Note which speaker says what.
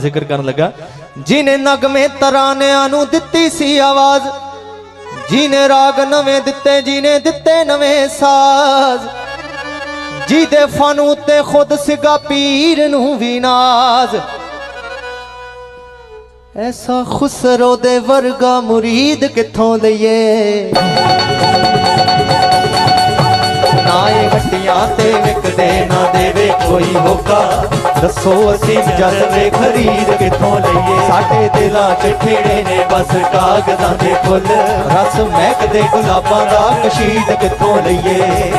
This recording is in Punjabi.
Speaker 1: ਜ਼ਿਕਰ ਕਰਨ ਲੱਗਾ। ਜਿਨੇ ਨਗਮੇ ਤਰਾਨਿਆਂ ਨੂੰ ਦਿੱਤੀ ਸੀ ਆਵਾਜ਼ ਜਿਨੇ ਰਾਗ ਨਵੇਂ ਦਿੱਤੇ ਜਿਨੇ ਦਿੱਤੇ ਨਵੇਂ ਸਾਜ਼, ਜਿਹਦੇ ਫਨ ਉਤੇ ਖੁਦ ਸਿਗਾ ਪੀਰ ਨੂੰ ਵੀ ਨਾਜ਼। ਐਸਾ ਖੁਸਰੋ ਦੇ ਵਰਗਾ ਮੁਰੀਦ ਕਿੱਥੋਂ ਲਈਏ? ਇਹ ਤੇ ਵਿਕਦੇ ਨਾ ਦੇਵੇ ਕੋਈ ਹੋਕਾ। ਦੱਸੋ ਅਸੀਂ ਜੱਟ ਦੇ ਖਰੀਦ ਕਿੱਥੋਂ ਲਈਏ? ਸਾਡੇ ਦਿਲਾਂ 'ਚ ਖੇੜੇ ਨੇ ਬਸ ਕਾਗਜ਼ਾਂ ਦੇ ਫੁੱਲ। ਰਸ ਮਹਿਕਦੇ ਗੁਲਾਬਾਂ ਦਾ ਕਸ਼ੀਦ ਕਿੱਥੋਂ ਲਈਏ?